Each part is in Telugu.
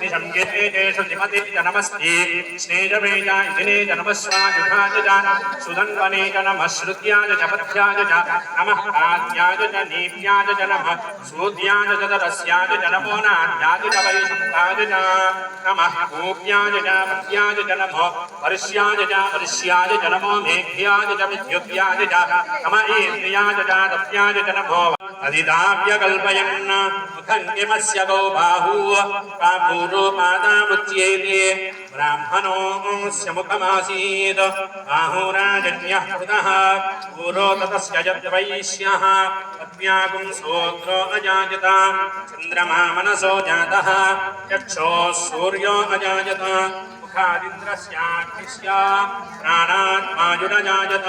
निशम्येतेषु जिमते जनमस्ति स्नेजमेजाय जिने जनमस्वायुधाय च सुधन्वने च नमः श्रुत्याय च पथ्याय च नमः आद्याय च नीम्याय च नमः सूद्याय च तरस्याय च नमो नाद्याय च वैशम्भाय च नमः भूव्याय च पथ्याय च नमो वर्ष्याय च वर्ष्याय च नमो मेघ्याय च विद्युत्याय च नम इन्द्रियाय च दत्याय च नमो अधिदाव्यकल्पयन् मुखङ्गिमस्य गो बाहू कापूरोपादामुच्येते ब्राह्मणोऽस्य मुखमासीत् बाहुराजन्यः कृतः पूरो ततस्य यद्वैश्यः पद्म्यागुं सोत्रो अजायत चन्द्रमा मनसो जातः चक्षोः सूर्यो अजायत मुखादिन्द्रस्याग्निस्य प्राणात्मायुरजायत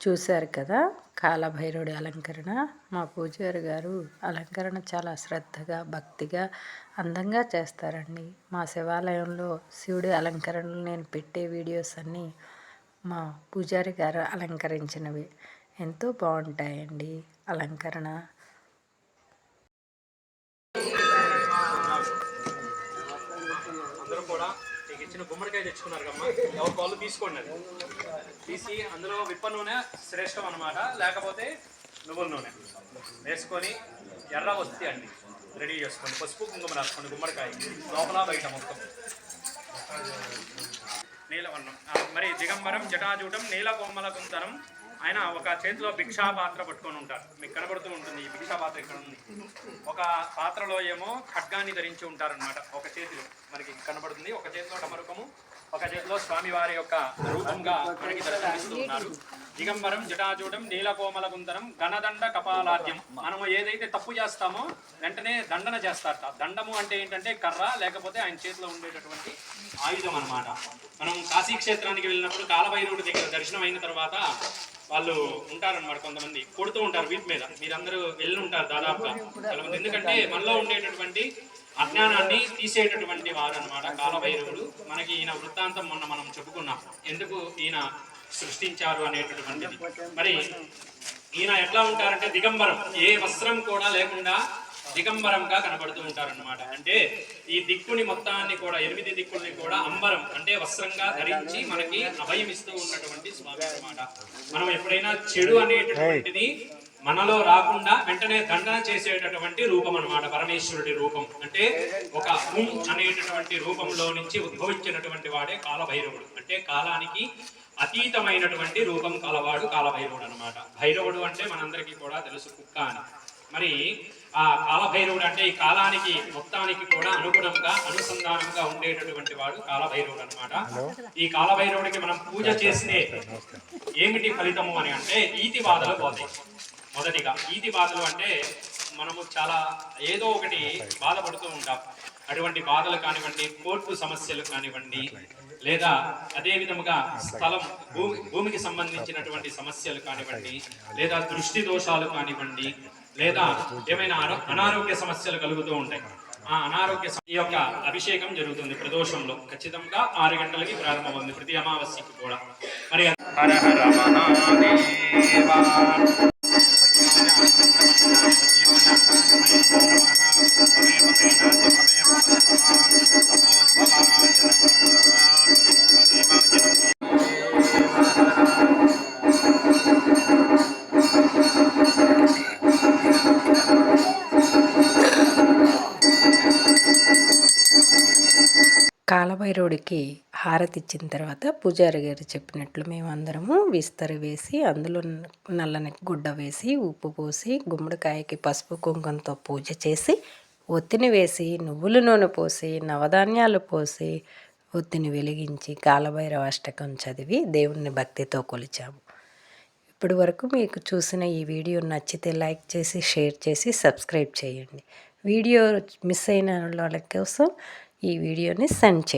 చూశారు కదా కాలభైరవుడి అలంకరణ. మా పూజారి గారు అలంకరణ చాలా శ్రద్ధగా భక్తిగా అందంగా చేస్తారండి. మా శివాలయంలో శివుడి అలంకరణలు నేను పెట్టే వీడియోస్ అన్నీ మా పూజారి గారు అలంకరించినవి. ఎంతో బాగుంటాయండి అలంకరణ. అందరూ కూడా మీకు ఇచ్చిన గుమ్మడికాయ తెచ్చుకున్నారు కమ్మా. ఎవరి వాళ్ళు తీసుకోండి అది. తీసి అందులో విప్ప నూనె శ్రేష్టం అనమాట లేకపోతే నువ్వుల నూనె. వేసుకొని ఎర్ర వస్తే అండి. రెడీ చేసుకోండి పసుపు కుంకుమ రాసుకోండి గుమ్మడికాయ. లోపల బయట మొత్తం. నీలవర్ణం. మరి దిగంబరం జటాజూటం నీల కోమల కుంతనం ఆయన ఒక చేతిలో భిక్షా పాత్ర పట్టుకొని ఉంటారు. మీకు కనబడుతూ ఉంటుంది ఈ భిక్షా పాత్ర ఇక్కడ ఉంది? ఒక పాత్రలో ఏమో ఖడ్గాన్ని ధరించి ఉంటారనమాట ఒక చేతిలో. మనకి కనబడుతుంది ఒక చేతిలో డమరుకము ఒక చేతిలో స్వామివారి యొక్క రూపంగా మనకి దర్శనమిస్తున్నారు దిగంబరం జటాజూటం నీలకోమల గుంతరం ఘనదండ కపాలాద్యం. మనము ఏదైతే తప్పు చేస్తామో వెంటనే దండన చేస్తారట. దండము అంటే ఏంటంటే కర్ర లేకపోతే ఆయన చేతిలో ఉండేటటువంటి ఆయుధం అన్నమాట. మనం కాశీ క్షేత్రానికి వెళ్ళినప్పుడు కాలభైరవుడి దగ్గర దర్శనం అయిన తర్వాత వాళ్ళు ఉంటారన్నమాట కొంతమంది. కొడుతూ ఉంటారు వీటి మీద. మీరందరూ వెళ్ళి ఉంటారు దాదాపుగా చాలా ఎందుకంటే మనలో ఉండేటటువంటి అజ్ఞానాన్ని తీసేటటువంటి వారు అనమాట కాలభైరవుడు. మనకి ఈయన వృత్తాంతం మొన్న మనం చెప్పుకున్నాం. ఎందుకు ఈయన సృష్టించారు అనేటటువంటిది. మరి ఈయన ఎట్లా ఉంటారంటే దిగంబరం. ఏ వస్త్రం కూడా లేకుండా దిగంబరంగా కనబడుతూ ఉంటారన్నమాట. అంటే ఈ దిక్కుని మొత్తాన్ని కూడా ఎనిమిది దిక్కుల్ని కూడా అంబరం అంటే వస్త్రంగా ధరించి మనకి అభయం ఇస్తూ ఉన్నటువంటి స్వామి అన్నమాట. మనం ఎప్పుడైనా చెడు అనేటటువంటిది మనలో రాకుండా వెంటనే దండన చేసేటటువంటి రూపం అన్నమాట పరమేశ్వరుడి రూపం. అంటే ఒక హుం అనేటటువంటి రూపంలో నుంచి ఉద్భవించినటువంటి వాడే కాలభైరవుడు. అంటే కాలానికి అతీతమైనటువంటి రూపం కలవాడు కాలభైరవుడు అనమాట భైరవుడు అంటే మనందరికీ కూడా తెలుసు కుక్క అని. మరి ఆ కాలభైరవుడు అంటే ఈ కాలానికి మొత్తానికి కూడా అనుగుణంగా అనుసంధానంగా ఉండేటటువంటి వాడు కాలభైరవుడు అన్నమాట. ఈ కాలభైరవుడికి మనం పూజ చేస్తే ఏమిటి ఫలితము అని అంటే ఈతి బాధలు పోతాయి. మొదటిగా ఈతి బాధలు అంటే మనము చాలా ఏదో ఒకటి బాధపడుతూ ఉంటాం. అటువంటి బాధలు కానివ్వండి కోర్టు సమస్యలు కానివ్వండి లేదా అదే విధముగా స్థలం భూమి భూమికి సంబంధించినటువంటి సమస్యలు కానివ్వండి లేదా దృష్టి దోషాలు కానివ్వండి లేదా ఏమైనా అనారోగ్య సమస్యలు కలుగుతూ ఉంటాయి. ఆ అనారోగ్య ఈ యొక్క అభిషేకం జరుగుతుంది ప్రదోషంలో. ఖచ్చితంగా ఆరు గంటలకి ప్రారంభమవుతుంది. ప్రతి అమావాస్యకి కూడా. మరి హర హర కాలభైరవుడికి హారతి ఇచ్చిన తర్వాత పూజారి గారు చెప్పినట్లు మేము అందరము విస్తరి వేసి అందులో నల్లని గుడ్డ వేసి ఉప్పు పోసి గుమ్మడికాయకి పసుపు కుంకుమతో పూజ చేసి ఒత్తిని వేసి నువ్వుల నూనె పోసి నవధాన్యాలు పోసి ఒత్తిని వెలిగించి కాలభైరవ అష్టకం చదివి దేవుణ్ణి భక్తితో కొలిచాము. ఇప్పటి వరకు మీకు చూసిన ఈ వీడియో నచ్చితే లైక్ చేసి షేర్ చేసి సబ్స్క్రైబ్ చేయండి. వీడియో మిస్ అయిన వాళ్ళ కోసం ఈ వీడియోని సెండ్ చేయండి.